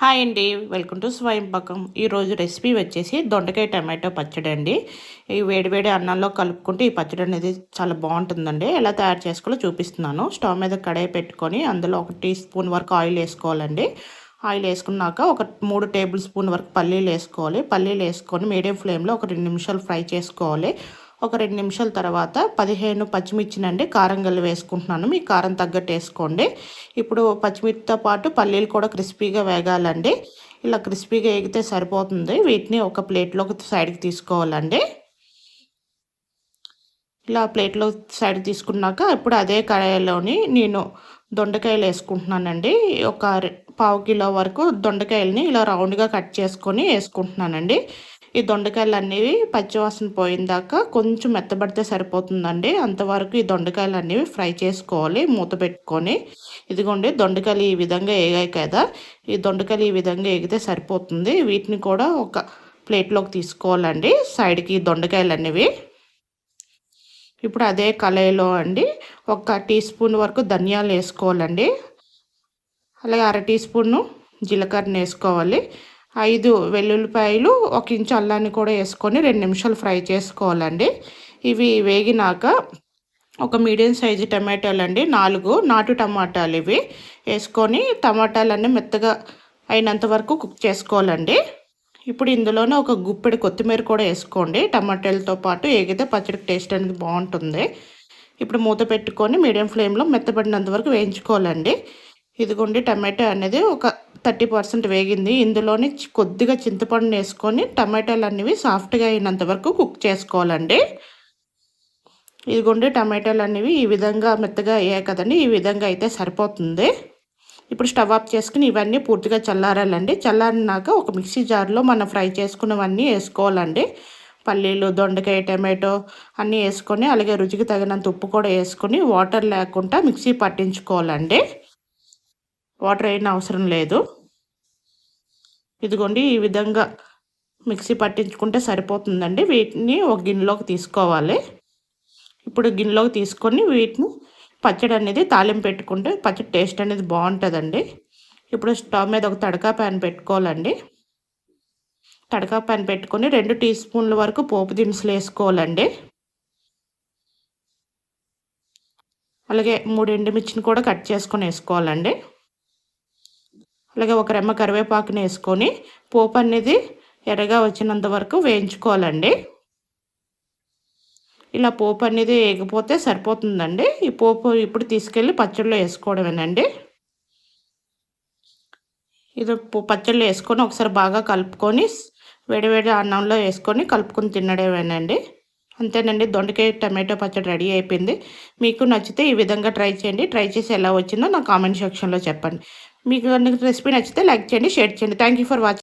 Hi అండి. Welcome to స్వయం పక్కం ఈరోజు రెసిపీ వచ్చేసి దొండకాయ టమాటో పచ్చడి అండి. ఈ వేడివేడి అన్నంలో కలుపుకుంటే ఈ పచ్చడి అనేది చాలా బాగుంటుందండి. ఎలా తయారు చేసుకోవాలో చూపిస్తున్నాను. స్టవ్ మీద కడాయి పెట్టుకొని అందులో ఒక టీ స్పూన్ వరకు ఆయిల్ వేసుకోవాలండి. ఆయిల్ వేసుకున్నాక ఒక మూడు టేబుల్ స్పూన్ వరకు పల్లీలు వేసుకోవాలి. పల్లీలు వేసుకొని మీడియం ఫ్లేమ్లో ఒక రెండు నిమిషాలు ఫ్రై చేసుకోవాలి. ఒక రెండు నిమిషాల తర్వాత పదిహేను పచ్చిమిర్చినండి కారం గల్లి వేసుకుంటున్నాను. మీ కారం తగ్గట్టు వేసుకోండి. ఇప్పుడు పచ్చిమిర్చితో పాటు పల్లీలు కూడా క్రిస్పీగా వేగాలండి. ఇలా క్రిస్పీగా వేగితే సరిపోతుంది. వీటిని ఒక ప్లేట్లోకి సైడ్కి తీసుకోవాలండి. ఇలా ప్లేట్లో సైడ్ తీసుకున్నాక ఇప్పుడు అదే కడాయిలోని నేను దొండకాయలు వేసుకుంటున్నానండి. ఒక పావు కిలో వరకు దొండకాయలని ఇలా రౌండ్గా కట్ చేసుకొని వేసుకుంటున్నానండి. ఈ దొండకాయలు అనేవి పచ్చివాసన పోయిందాక కొంచెం మెత్తబడితే సరిపోతుందండి. అంతవరకు ఈ దొండకాయలు అనేవి ఫ్రై చేసుకోవాలి మూత పెట్టుకొని. ఇదిగోండి దొండకాయలు ఈ విధంగా వేగాయి కదా. ఈ దొండకాయలు ఈ విధంగా ఎగితే సరిపోతుంది. వీటిని కూడా ఒక ప్లేట్లోకి తీసుకోవాలండి. సైడ్కి దొండకాయలు అనేవి ఇప్పుడు అదే కళాయిలో అండి ఒక టీ స్పూన్ వరకు ధనియాలు వేసుకోవాలండి. అలాగే అర టీ స్పూను జీలకర్ర వేసుకోవాలి. ఐదు వెల్లుల్లిపాయలు ఒక ఇంచు అల్లాన్ని కూడా వేసుకొని రెండు నిమిషాలు ఫ్రై చేసుకోవాలండి. ఇవి వేగినాక ఒక మీడియం సైజు టమాటాలు అండి నాలుగు నాటు టమాటాలు ఇవి వేసుకొని టమాటాలన్నీ మెత్తగా అయినంత వరకు కుక్ చేసుకోవాలండి. ఇప్పుడు ఇందులోనే ఒక గుప్పెడు కొత్తిమీర కూడా వేసుకోండి. టమాటాలతో పాటు ఏగితే పచ్చడికి టేస్ట్ అనేది బాగుంటుంది. ఇప్పుడు మూత పెట్టుకొని మీడియం ఫ్లేమ్లో మెత్తబడినంత వరకు వేయించుకోవాలండి. ఇదిగోండి టమాటో అనేది ఒక థర్టీ పర్సెంట్ వేగింది. ఇందులోనే కొద్దిగా చింతపండు వేసుకొని టమాటాలు అనేవి సాఫ్ట్గా అయినంత వరకు కుక్ చేసుకోవాలండి. ఇదిగోండి టమాటాలు అనేవి ఈ విధంగా మెత్తగా అయ్యాయి కదండి. ఈ విధంగా అయితే సరిపోతుంది. ఇప్పుడు స్టవ్ ఆఫ్ చేసుకుని ఇవన్నీ పూర్తిగా చల్లారాలండి. చల్లారినాక ఒక మిక్సీ జార్లో మనం ఫ్రై చేసుకున్నవన్నీ వేసుకోవాలండి. పల్లీలు దొండకాయ టమాటో అన్నీ వేసుకొని అలాగే రుచికి తగినంత ఉప్పు కూడా వేసుకొని వాటర్ లేకుండా మిక్సీ పట్టించుకోవాలండి. వాటర్ అయిన అవసరం లేదు. ఇదిగోండి ఈ విధంగా మిక్సీ పట్టించుకుంటే సరిపోతుందండి. వీటిని ఒక గిన్నెలోకి తీసుకోవాలి. ఇప్పుడు గిన్నెలోకి తీసుకొని వీటిని పచ్చడి అనేది తాలింపు పెట్టుకుంటే పచ్చడి టేస్ట్ అనేది బాగుంటుందండి. ఇప్పుడు స్టవ్ మీద ఒక తడకా ప్యాన్ పెట్టుకోవాలండి. తడకా ప్యాన్ పెట్టుకొని రెండు టీ స్పూన్ల వరకు పోపు దినుసులు వేసుకోవాలండి. అలాగే మూడు ఎండుమిర్చిని కూడా కట్ చేసుకొని వేసుకోవాలండి. అలాగే ఒక రెమ్మ కరివేపాకుని వేసుకొని పోపు అనేది ఎర్రగా వచ్చినంత వరకు వేయించుకోవాలండి. ఇలా పోపు అనేది వేగిపోతే సరిపోతుందండి. ఈ పోపు ఇప్పుడు తీసుకెళ్ళి పచ్చడిలో వేసుకోవడమేనండి. ఇది పచ్చళ్ళు వేసుకొని ఒకసారి బాగా కలుపుకొని వేడివేడి అన్నంలో వేసుకొని కలుపుకొని తినడమేనండి. అంతేనండి. దొండకాయ టమాటో పచ్చడి రెడీ అయిపోయింది. మీకు నచ్చితే ఈ విధంగా ట్రై చేయండి. ట్రై చేసి ఎలా వచ్చిందో నా కామెంట్ సెక్షన్లో చెప్పండి. మీకు రెసిపీ నచ్చితే లైక్ చేయండి షేర్ చేయండి. Thank for watching